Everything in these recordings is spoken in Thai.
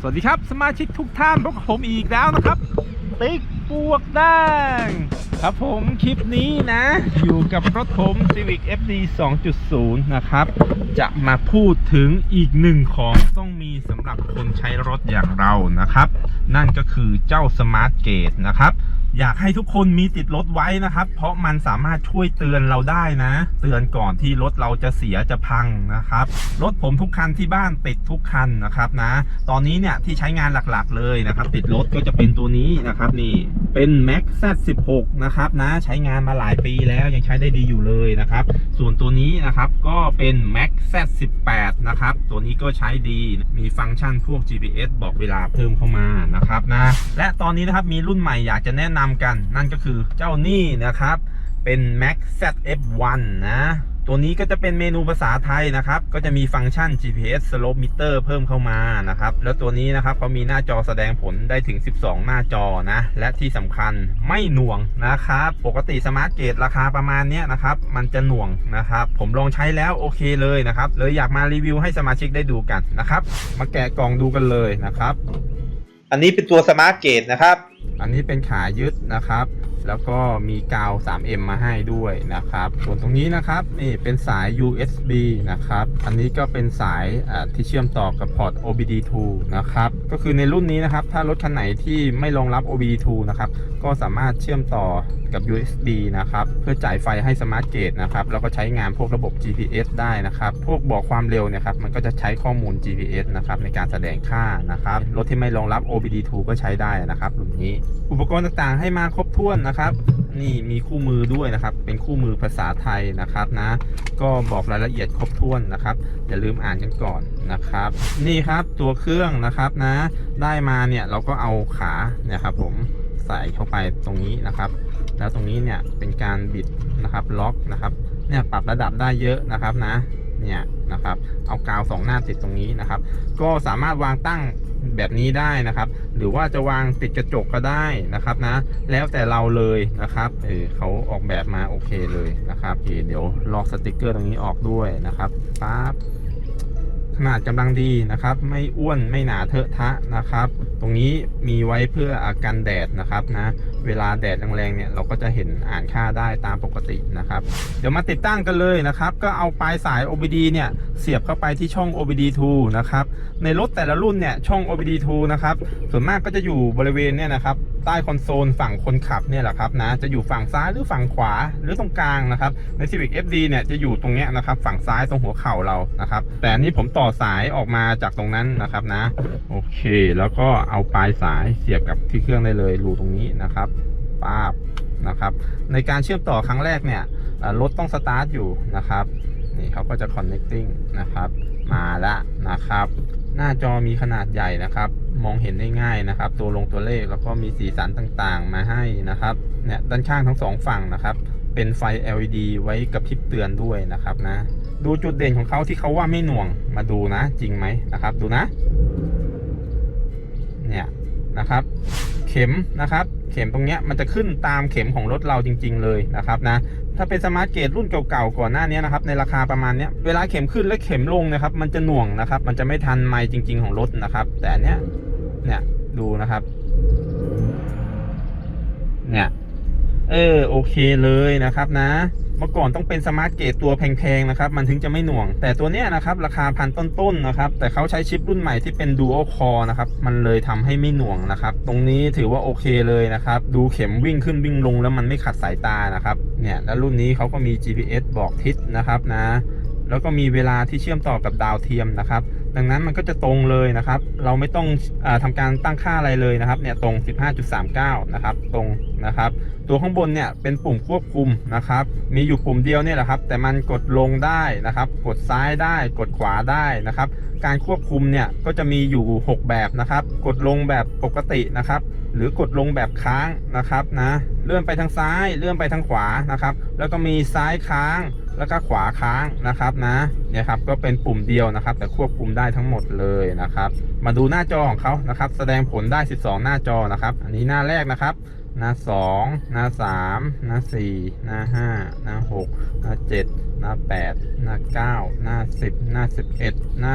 สวัสดีครับสมาชิกทุกท่านพบกับผมอีกแล้วนะครับ ติ๊กปวกแดงครับผมคลิปนี้นะ อยู่กับรถผม Civic FD 2.0 นะครับ จะมาพูดถึงอีกหนึ่งของต้องมีสำหรับคนใช้รถอย่างเรานะครับ นั่นก็คือเจ้า Smart Gate นะครับ อยากให้ทุกคนมีติดรถไว้นะครับ เพราะมันสามารถช่วยเตือนเราได้นะ เตือนก่อนที่รถเราจะเสียจะพังนะครับ รถผมทุกคันที่บ้านติดทุกคันนะครับนะ ตอนนี้เนี่ยที่ใช้งานหลักๆเลยนะครับ ติดรถก็จะเป็นตัวนี้นะครับนี่เป็น Max Z16 นะครับนะใช้งานมาหลายปีแล้วยังใช้ได้ดีอยู่เลยนะครับ ส่วนตัวนี้นะครับก็เป็น Max Z18 นะครับตัวนี้ก็ใช้ดีมีฟังก์ชันพวก GPS บอกเวลาเพิ่มเข้ามานะครับนะและตอนนี้นะครับมีรุ่นใหม่อยากจะแนะนำกัน นั่นก็คือเจ้านี่นะครับ เป็น Max ZF1 นะ ตัวนี้ก็จะเป็นเมนูภาษาไทยนะครับ ก็จะมีฟังก์ชัน GPS slope meter เพิ่มเข้ามานะครับ แล้วตัวนี้นะครับเขามีหน้าจอแสดงผลได้ถึง 12 หน้าจอนะ และที่สำคัญไม่หน่วงนะครับ ปกติสมาร์ทเกตราคาประมาณนี้นะครับ มันจะหน่วงนะครับ ผมลองใช้แล้วโอเคเลยนะครับ เลยอยากมารีวิวให้สมาชิกได้ดูกันนะครับ มาแกะกล่องดูกันเลยนะครับ อันนี้เป็นตัวสมาร์ทเกตนะครับ อันนี้เป็นขายึดนะครับ แล้วก็มีกาว 3M มาให้ด้วยนะครับ ส่วนตรงนี้นะครับนี่เป็นสาย USB นะครับ อันนี้ก็เป็นสายที่เชื่อมต่อกับพอร์ต OBD2 นะครับ ก็คือในรุ่นนี้นะครับ ถ้ารถคันไหนที่ไม่รองรับ OBD2 นะครับ ก็สามารถเชื่อมต่อกับ USB นะครับ เพื่อจ่ายไฟให้สมาร์ทเกตนะครับ แล้วก็ใช้งานพวกระบบ GPS ได้นะครับ พวกบอกความเร็วเนี่ยครับ มันก็จะใช้ข้อมูล GPS นะครับในการแสดงค่านะครับ รถที่ไม่รองรับ OBD2 ก็ใช้ได้นะครับรุ่นนี้ อุปกรณ์ต่างๆให้มาครบถ้วนนะครับนี่มีคู่มือด้วยนะครับ เป็นคู่มือภาษาไทยนะครับนะ ก็บอกรายละเอียดครบถ้วนนะครับ อย่าลืมอ่านกันก่อนนะครับ นี่ครับตัวเครื่องนะครับนะ ได้มาเนี่ยเราก็เอาขาเนี่ยครับผมใส่เข้าไปตรงนี้นะครับ แล้วตรงนี้เนี่ยเป็นการบิดนะครับล็อกนะครับ เนี่ยปรับระดับได้เยอะนะครับนะ เนี่ยนะครับ เอากาวสองหน้าติดตรงนี้นะครับ ก็สามารถวางตั้ง แบบนี้ได้นะครับ หรือว่าจะวางติดกระจกก็ได้นะครับนะ แล้วแต่เราเลยนะครับเออเขาออกแบบมาโอเคเลยนะครับเคเดี๋ยวลอกสติกเกอร์ตรงนี้ออกด้วยนะครับปั๊บขนาดกำลังดีนะครับ ไม่อ้วนไม่หนาเทอะทะนะครับ ตรงนี้มีไว้เพื่ออากันแดดนะครับนะ เวลาแดดแรงๆเนี่ยเราก็จะเห็นอ่านค่าได้ตามปกตินะครับ เดี๋ยวมาติดตั้งกันเลยนะครับ ก็เอาปลายสาย OBD เนี่ยเสียบเข้าไปที่ช่อง OBD2 นะครับ ในรถแต่ละรุ่นเนี่ยช่อง OBD2 นะครับ ส่วนมากก็จะอยู่บริเวณเนี่ยนะครับใต้คอนโซลฝั่งคนขับเนี่ยแหละครับนะจะอยู่ฝั่งซ้ายหรือฝั่งขวาหรือตรงกลางนะครับใน Civic FD เนี่ยจะอยู่ตรงเนี้ยนะครับฝั่งซ้ายตรงหัวเข่าเรานะครับ แต่อันนี้ผมต่อสายออกมาจากตรงนั้นนะครับนะโอเคแล้วก็เอาปลายสายเสียบกับที่เครื่องได้เลยรูตรงนี้นะครับป้าบนะครับ ในการเชื่อมต่อครั้งแรกเนี่ยรถต้องสตาร์ทอยู่นะครับนี่เขาก็จะ connecting นะครับมาละนะครับ หน้าจอมีขนาดใหญ่นะครับ มองเห็นได้ง่ายนะครับ ตัวลงตัวเลขแล้วก็มีสีสันต่างๆ มาให้นะครับเนี่ยด้านข้างทั้งสองฝั่งนะครับ เป็นไฟ LED ไว้กระพริบเตือนด้วยนะครับนะ ดูจุดเด่นของเขาที่เขาว่าไม่หน่วงมาดูนะ จริงไหมนะครับ ดูนะ นะครับ เข็มนะครับ เข็มตรงเนี้ยมันจะขึ้นตามเข็มของรถเราจริง ๆ เลยนะครับนะถ้าเป็นสมาร์ทเกตรุ่นเก่าๆก่อนหน้านี้นะครับในราคาประมาณเนี้ยเวลาเข็มขึ้นและเข็มลงนะครับ มันจะหน่วงนะครับ มันจะไม่ทันไมค์จริง ๆ ของรถนะครับ แต่เนี้ยเนี่ยดูนะครับ เนี่ยเออโอเคเลยนะครับนะ เมื่อก่อนต้องเป็นสมาร์ทเกตตัวแพงๆนะครับมันถึงจะไม่หน่วง แต่ตัวเนี้ยนะครับราคาพันต้นๆนะครับแต่เขาใช้ชิปรุ่นใหม่ที่เป็น Dual Core นะครับมันเลยทำให้ไม่หน่วงนะครับตรงนี้ถือว่าโอเคเลยนะครับดูเข็มวิ่งขึ้นวิ่งลงแล้วมันไม่ขัดสายตานะครับเนี่ยแล้วรุ่นนี้เขาก็มี GPS บอกทิศนะครับนะ แล้วก็มีเวลาที่เชื่อมต่อกับดาวเทียมนะครับ ดังนั้นมันก็จะตรงเลยนะครับ เราไม่ต้องอาทำการตั้งค่าอะไรเลยนะครับเนี่ยตรง 15.39 นะครับ ตรงนะครับ ตัวข้างบนเนี่ยเป็นปุ่มควบคุมนะครับ มีอยู่ปุ่มเดียวเนี่ยแหละครับ แต่มันกดลงได้นะครับ กดซ้ายได้ กดขวาได้นะครับ การควบคุมเนี่ยก็จะมีอยู่ 6 แบบนะครับ กดลงแบบปกตินะครับ หรือกดลงแบบค้างนะครับนะ เลื่อนไปทางซ้าย เลื่อนไปทางขวานะครับ แล้วก็มีซ้ายค้าง แล้วก็ขวาค้างนะครับนะเนี่ยครับก็เป็นปุ่มเดียวนะครับ แต่ควบคุมได้ทั้งหมดเลยนะครับ มาดูหน้าจอของเขานะครับ แสดงผลได้ 12 หน้าจอนะครับ อันนี้หน้าแรกนะครับหน้า2หน้า3หน้า4หน้า5หน้า6หน้า7หน้า8หน้า9หน้า 10 หน้า 11 หน้า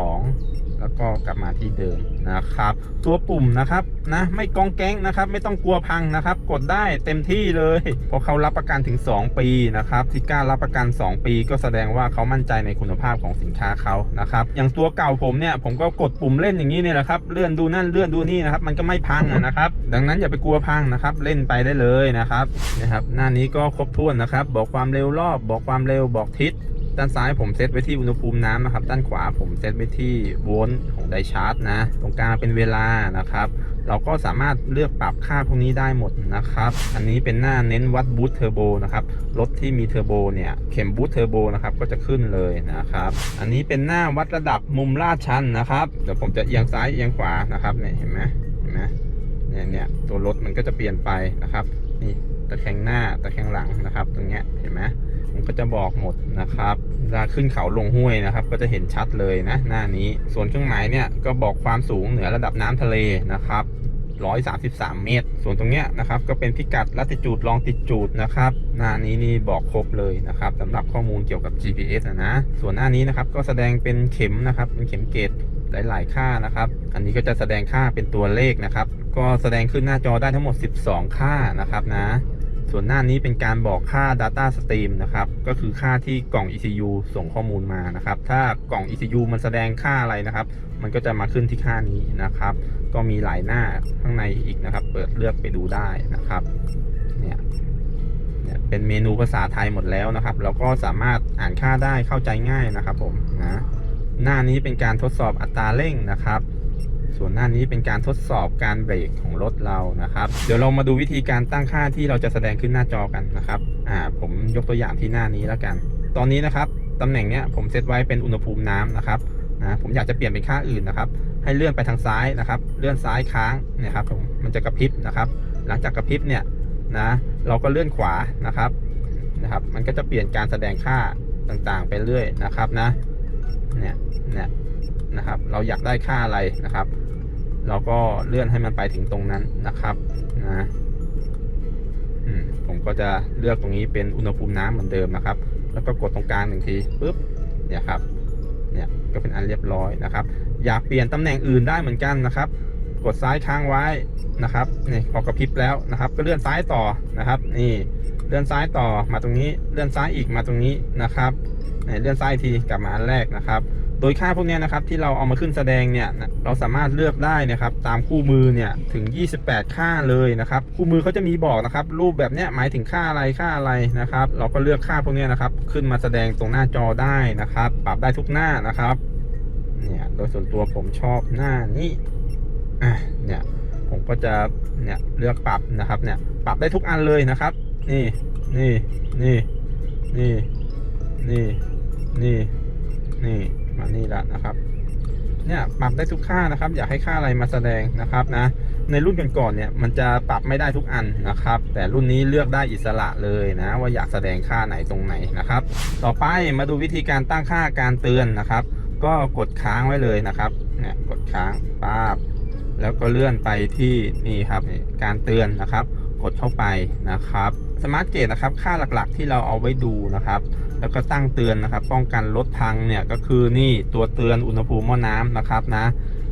12 แล้วก็กลับมาที่เดิมนะครับ ตัวปุ่มนะครับนะไม่กองแก๊งนะครับ ไม่ต้องกลัวพังนะครับ กดได้เต็มที่เลยเพราะเขารับประกันถึง 2 ปีนะครับที่กล้ารับประกัน 2 ปี ก็แสดงว่าเขามั่นใจในคุณภาพของสินค้าเขานะครับอย่างตัวเก่าผมเนี่ยผมก็กดปุ่มเล่นอย่างนี้เนี่ยแหละครับเลื่อนดูนั่นเลื่อนดูนี่นะครับมันก็ไม่พังนะครับ ดังนั้นอย่าไปกลัวพังนะครับ เล่นไปได้เลยนะครับนะครับหน้านี้ก็ครบถ้วนนะครับ บอกความเร็วรอบ บอกความเร็วบอกทิศ ด้านซ้ายผมเซตไว้ที่อุณหภูมิน้ำนะครับ ด้านขวาผมเซตไว้ที่โวลต์ของไดชาร์จนะ ตรงกลางเป็นเวลานะครับ เราก็สามารถเลือกปรับค่าพวกนี้ได้หมดนะครับ อันนี้เป็นหน้าเน้นวัดบูตเทอร์โบนะครับ รถที่มีเทอร์โบเนี่ย เข็มบูตเทอร์โบนะครับ ก็จะขึ้นเลยนะครับ อันนี้เป็นหน้าวัดระดับมุมลาดชันนะครับ เดี๋ยวผมจะเอียงซ้ายเอียงขวานะครับ เนี่ยเห็นไหมเห็นไหมเนี่ยเนี่ยตัวรถมันก็จะเปลี่ยนไปนะครับ นี่ตะแคงหน้าตะแคงหลังนะครับ ตรงเนี้ยเห็นไหม ก็จะบอกหมดนะครับเวลาขึ้นเขาลงห้วยนะครับ ก็จะเห็นชัดเลยนะ หน้านี้ ส่วนเครื่องหมายเนี่ยก็บอกความสูงเหนือระดับน้ำทะเลนะครับ133 เมตร ส่วนตรงเนี้ยนะครับก็เป็นพิกัดลัติจูดลองติจูดนะครับหน้านี้นี่บอกครบเลยนะครับสำหรับข้อมูลเกี่ยวกับ GPS นะนะส่วนหน้านี้นะครับก็แสดงเป็นเข็มนะครับเป็นเข็มเกตหลาย ๆ ค่านะครับ อันนี้ก็จะแสดงค่าเป็นตัวเลขนะครับ ก็แสดงขึ้นหน้าจอได้ทั้งหมด 12 ค่านะครับนะ ส่วนหน้านี้เป็นการบอกค่า Data Stream นะครับ ก็คือค่าที่กล่อง ECU ส่งข้อมูลมานะครับ ถ้ากล่อง ECU มันแสดงค่าอะไรนะครับ มันก็จะมาขึ้นที่ค่านี้นะครับ ก็มีหลายหน้าข้างในอีกนะครับ เปิดเลือกไปดูได้นะครับ เนี่ยเนี่ยเป็นเมนูภาษาไทยหมดแล้วนะครับ เราก็สามารถอ่านค่าได้เข้าใจง่ายนะครับผมนะ หน้านี้เป็นการทดสอบอัตราเร่งนะครับ ส่วนหน้านี้เป็นการทดสอบการเบรกของรถเรานะครับ เดี๋ยวเรามาดูวิธีการตั้งค่าที่เราจะแสดงขึ้นหน้าจอกันนะครับอ่าผมยกตัวอย่างที่หน้านี้แล้วกัน ตอนนี้นะครับตำแหน่งเนี้ยผมเซตไว้เป็นอุณหภูมิน้ำนะครับนะผมอยากจะเปลี่ยนเป็นค่าอื่นนะครับ ให้เลื่อนไปทางซ้ายนะครับ เลื่อนซ้ายค้างเนี่ยครับผมมันจะกระพริบนะครับ หลังจากกระพริบเนี่ยนะเราก็เลื่อนขวานะครับนะครับ มันก็จะเปลี่ยนการแสดงค่าต่างๆ ไปเรื่อยนะครับนะเนี่ยเนี่ย นะครับ เราอยากได้ค่าอะไรนะครับ เราก็เลื่อนให้มันไปถึงตรงนั้นนะครับนะผมก็จะเลือกตรงนี้เป็นอุณหภูมิน้ำเหมือนเดิมนะครับ แล้วก็กดตรงกลางหนึ่งทีปุ๊บเนี่ยครับเนี่ยก็เป็นอันเรียบร้อยนะครับ อยากเปลี่ยนตำแหน่งอื่นได้เหมือนกันนะครับ กดซ้ายค้างไว้นะครับนี่พอกระพริบแล้วนะครับ ก็เลื่อนซ้ายต่อนะครับ นี่เลื่อนซ้ายต่อมาตรงนี้เลื่อนซ้ายอีกมาตรงนี้นะครับนี่เลื่อนซ้ายทีกลับมาอันแรกนะครับ โดยค่าพวกนี้นะครับที่เราเอามาขึ้นแสดงเนี่ยเราสามารถเลือกได้นะครับตามคู่มือเนี่ยถึง 28 ค่าเลยนะครับคู่มือเขาจะมีบอกนะครับรูปแบบเนี้ยหมายถึงค่าอะไรค่าอะไรนะครับเราก็เลือกค่าพวกนี้นะครับขึ้นมาแสดงตรงหน้าจอได้นะครับ ปรับได้ทุกหน้านะครับเนี่ยโดยส่วนตัวผมชอบหน้านี้อะเนี่ยผมก็จะเนี่ยเลือกปรับนะครับเนี่ยปรับได้ทุกอันเลยนะครับนี่นี่นี่นี่นี่นี่นี่ มานี่ละนะครับ เนี่ยปรับได้ทุกค่านะครับ อยากให้ค่าอะไรมาแสดงนะครับนะ ในรุ่นก่อนๆเนี่ยมันจะปรับไม่ได้ทุกอันนะครับ แต่รุ่นนี้เลือกได้อิสระเลยนะ ว่าอยากแสดงค่าไหนตรงไหนนะครับ ต่อไปมาดูวิธีการตั้งค่าการเตือนนะครับ ก็กดค้างไว้เลยนะครับเนี่ยกดค้างป้าบแล้วก็เลื่อนไปที่นี่ครับการเตือนนะครับ กดเข้าไปนะครับสมาร์ทเกตนะครับ ค่าหลักๆที่เราเอาไว้ดูนะครับ แล้วก็ตั้งเตือนนะครับ ป้องกันรถพังเนี่ยก็คือนี่ตัวเตือนอุณหภูมิหม้อน้ำนะครับนะ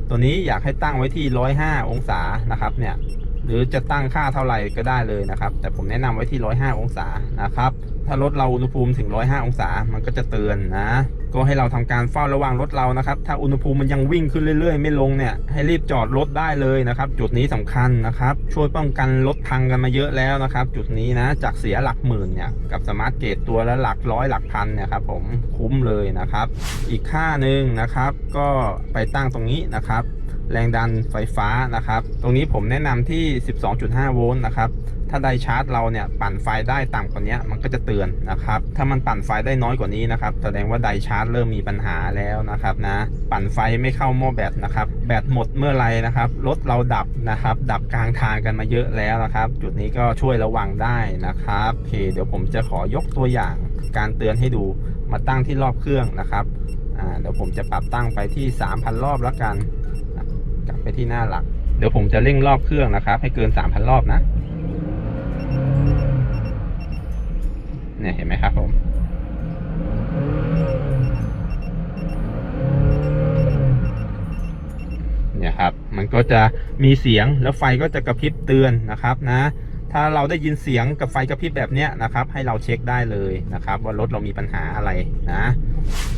ตัวนี้อยากให้ตั้งไว้ที่ร้อยห้าองศานะครับเนี่ยหรือจะตั้งค่าเท่าไหร่ก็ได้เลยนะครับ แต่ผมแนะนำไว้ที่ร้อยห้าองศานะครับ ถ้ารถเราอุณหภูมิถึงร้อยห้าองศามันก็จะเตือนนะ ก็ให้เราทำการเฝ้าระวังรถเรานะครับ ถ้าอุณหภูมิมันยังวิ่งขึ้นเรื่อยๆ ไม่ลงเนี่ยให้รีบจอดรถได้เลยนะครับ จุดนี้สำคัญนะครับ ช่วยป้องกันรถพังกันมาเยอะแล้วนะครับ จุดนี้นะจากเสียหลักหมื่นเนี่ยกับสมาร์ทเกตตัวละหลักร้อยหลักพันเนี่ยครับผมคุ้มเลยนะครับ อีกค่าหนึ่งนะครับ ก็ไปตั้งตรงนี้นะครับ แรงดันไฟฟ้านะครับ ตรงนี้ผมแนะนำที่ 12.5 โวลต์นะครับ ถ้าไดชาร์จเราเนี่ยปั่นไฟได้ต่ำกว่านี้มันก็จะเตือนนะครับ ถ้ามันปั่นไฟได้น้อยกว่านี้นะครับ แสดงว่าไดชาร์จเริ่มมีปัญหาแล้วนะครับนะ ปั่นไฟไม่เข้าหม้อแบตนะครับ แบตหมดเมื่อไหรนะครับ รถเราดับนะครับ ดับกลางทางกันมาเยอะแล้วนะครับ จุดนี้ก็ช่วยระวังได้นะครับโอเค เดี๋ยวผมจะขอยกตัวอย่างการเตือนให้ดู มาตั้งที่รอบเครื่องนะครับ อ่า เดี๋ยวผมจะปรับตั้งไปที่ 3,000 รอบแล้วกัน ไปที่หน้าหลัก เดี๋ยวผมจะเร่งรอบเครื่องนะครับ ให้เกิน 3,000 รอบนะเนี่ยเห็นไหมครับผมเนี่ยครับ มันก็จะมีเสียงแล้วไฟก็จะกระพริบเตือนนะครับนะ ถ้าเราได้ยินเสียงกับไฟกระพริบแบบเนี้ยนะครับ ให้เราเช็คได้เลยนะครับ ว่ารถเรามีปัญหาอะไรนะ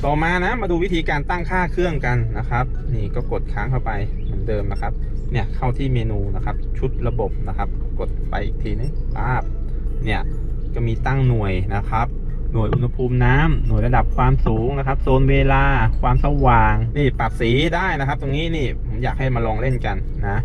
ต่อมานะมาดูวิธีการตั้งค่าเครื่องกันนะครับ นี่ก็กดค้างเข้าไปเหมือนเดิมนะครับ เนี่ยเข้าที่เมนูนะครับ ชุดระบบนะครับ กดไปอีกทีนึงปาบเนี่ยก็มีตั้งหน่วยนะครับ หน่วยอุณหภูมิน้ำหน่วยระดับความสูงนะครับ โซนเวลาความสว่าง นี่ปรับสีได้นะครับ ตรงนี้นี่ผมอยากให้มาลองเล่นกันนะ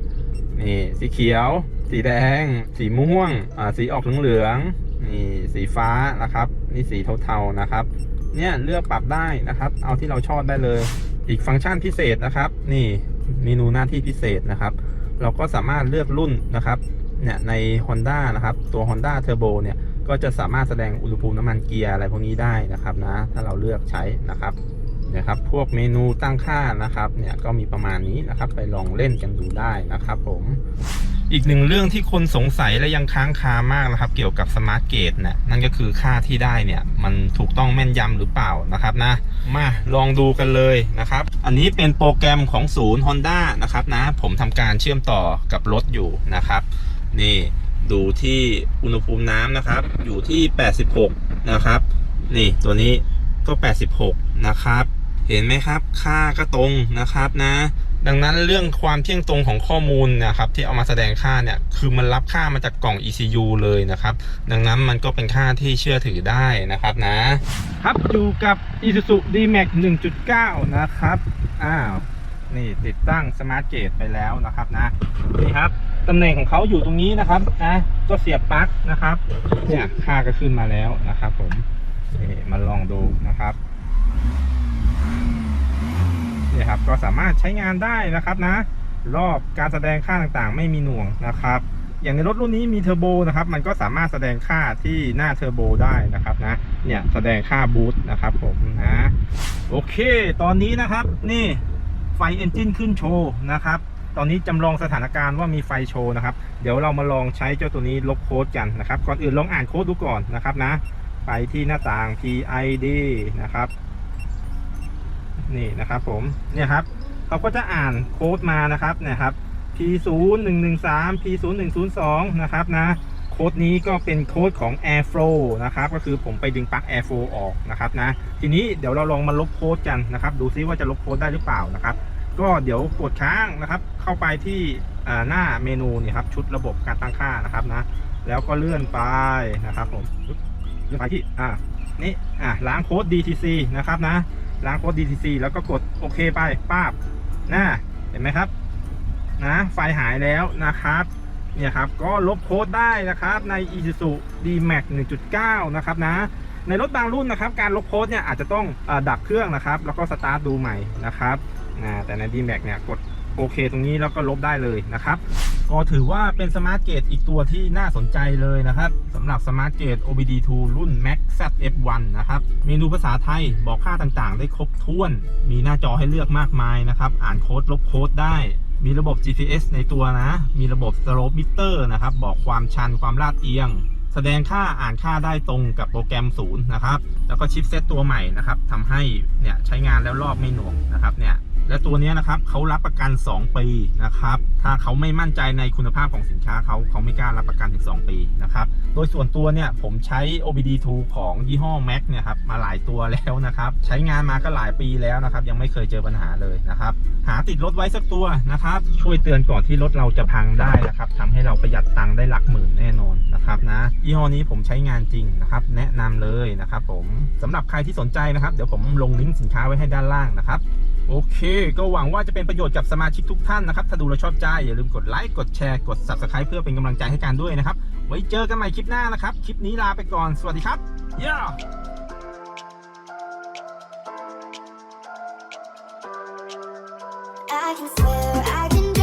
นี่สีเขียว สีแดง สีม่วงอ่าสีออกเหลืองๆนี่สีฟ้านะครับ นี่สีเทาๆนะครับ เนี่ยเลือกปรับได้นะครับ เอาที่เราชอบได้เลย อีกฟังก์ชันพิเศษนะครับ นี่เมนูหน้าที่พิเศษนะครับ เราก็สามารถเลือกรุ่นนะครับเนี่ยใน Honda นะครับตัว Honda Turbo เนี่ยก็จะสามารถแสดงอุณหภูมิน้ำมันเกียร์อะไรพวกนี้ได้นะครับนะถ้าเราเลือกใช้นะครับเนี่ยครับพวกเมนูตั้งค่านะครับเนี่ยก็มีประมาณนี้นะครับ ไปลองเล่นกันดูได้นะครับผม อีกหนึ่งเรื่องที่คนสงสัยและยังค้างคามากนะครับ เกี่ยวกับสมาร์ทเกตเนี่ยนั่นก็คือค่าที่ได้เนี่ย มันถูกต้องแม่นยำหรือเปล่านะครับนะ มาลองดูกันเลยนะครับ อันนี้เป็นโปรแกรมของศูนย์ Honda นะครับนะ ผมทำการเชื่อมต่อกับรถอยู่นะครับ นี่ดูที่อุณหภูมิน้ำนะครับ อยู่ที่ 86 นะครับ นี่ตัวนี้ก็ 86 นะครับ เห็นไหมครับ ค่าก็ตรงนะครับนะ ดังนั้นเรื่องความเที่ยงตรงของข้อมูลนะครับที่เอามาแสดงค่าเนี่ยคือมันรับค่ามาจากกล่อง ECU เลยนะครับ ดังนั้นมันก็เป็นค่าที่เชื่อถือได้นะครับนะครับอยู่กับ Isuzu D-Max 1.9 นะครับอ้าวนี่ติดตั้งสมาร์ทเกตไปแล้วนะครับนะนี่ครับตำแหน่งของเขาอยู่ตรงนี้นะครับนะก็เสียบปลั๊กนะครับเนี่ยค่าก็ขึ้นมาแล้วนะครับ ผมมาลองดูนะครับ เนี่ยครับก็สามารถใช้งานได้นะครับนะ รอบการแสดงค่าต่างๆ ไม่มีหน่วงนะครับ อย่างในรถรุ่นนี้มีเทอร์โบนะครับมันก็สามารถแสดงค่าที่หน้าเทอร์โบได้นะครับนะเนี่ยแสดงค่าบูตนะครับผมนะโอเค ตอนนี้นะครับนี่ไฟเอนจินขึ้นโชว์นะครับตอนนี้จำลองสถานการณ์ว่ามีไฟโชว์นะครับ เดี๋ยวเรามาลองใช้เจ้าตัวนี้ลบโค้ดกันนะครับ ก่อนอื่นลองอ่านโค้ดดูก่อนนะครับนะ ไปที่หน้าต่าง PID นะครับ นี่นะครับผมเนี่ยครับเขาก็จะอ่านโค้ดมานะครับเนะครับ P 0 1 1 3 P 0 1 0 2 นะครับนะโค้ดนี้ก็เป็นโค้ดของ Airflow นะครับก็คือผมไปดึงปลั๊ก Airflow ออกนะครับนะทีนี้เดี๋ยวเราลองมาลบโค้ดกันนะครับ ดูซิว่าจะลบโค้ดได้หรือเปล่านะครับก็เดี๋ยวกดค้างนะครับ เข้าไปที่หน้าเมนูนี่ครับชุดระบบการตั้งค่านะครับนะแล้วก็เลื่อนไปนะครับผมเลื่อนไปที่อ่านี่อะล้างโค้ด DTC นะครับนะ ล้างโค้ด DTC แล้วก็กดโอเคไปป้าบนะเห็นไหมครับ นะไฟหายแล้วนะครับเนี่ยครับก็ลบโค้ดได้นะครับใน Isuzu D-Max 1.9 นะครับนะในรถบางรุ่นนะครับ การลบโค้ดเนี่ยอาจจะต้องอดับเครื่องนะครับ แล้วก็สตาร์ทดูใหม่นะครับนะแต่ใน D-Max เนี่ยกดโอเคตรงนี้แล้วก็ลบได้เลยนะครับ ก็ถือว่าเป็นสมาร์ทเกตอีกตัวที่น่าสนใจเลยนะครับสำหรับสมาร์ทเกต OBD2 รุ่น Max ZF1 นะครับ เมนูภาษาไทยบอกค่าต่างๆ ได้ครบถ้วน มีหน้าจอให้เลือกมากมายนะครับ อ่านโค้ดลบโค้ดได้ มีระบบ GPS ในตัวนะ มีระบบ Slope Meter นะครับ บอกความชันความลาดเอียงแสดงค่าอ่านค่าได้ตรงกับโปรแกรมศูนย์นะครับ แล้วก็ชิปเซตตัวใหม่นะครับทำให้เนี่ยใช้งานแล้วรอบไม่หน่วงนะครับเนี่ย และตัวนี้นะครับเขารับประกัน 2 ปีนะครับ ถ้าเขาไม่มั่นใจในคุณภาพของสินค้าเขาเขาไม่กล้ารับประกันถึง 2 ปีนะครับ โดยส่วนตัวเนี่ยผมใช้ OBD2 ของยี่ห้อ Mac เนี่ยครับมาหลายตัวแล้วนะครับ ใช้งานมาก็หลายปีแล้วนะครับ ยังไม่เคยเจอปัญหาเลยนะครับ หาติดรถไว้สักตัวนะครับ ช่วยเตือนก่อนที่รถเราจะพังได้นะครับทำให้เราประหยัดตังค์ได้หลักหมื่นแน่นอนนะครับนะยี่ห้อนี้ผมใช้งานจริงนะครับ แนะนำเลยนะครับ ผมสำหรับใครที่สนใจนะครับ เดี๋ยวผมลงลิงก์สินค้าไว้ให้ด้านล่างนะครับ โอเค ก็หวังว่าจะเป็นประโยชน์กับสมาชิกทุกท่านนะครับ ถ้าดูแล้วชอบใจอย่าลืมกดไลค์ กดแชร์ กด Subscribe เพื่อเป็นกำลังใจให้กันด้วยนะครับ ไว้เจอกันใหม่คลิปหน้านะครับ คลิปนี้ลาไปก่อน สวัสดีครับย่า I can swear I can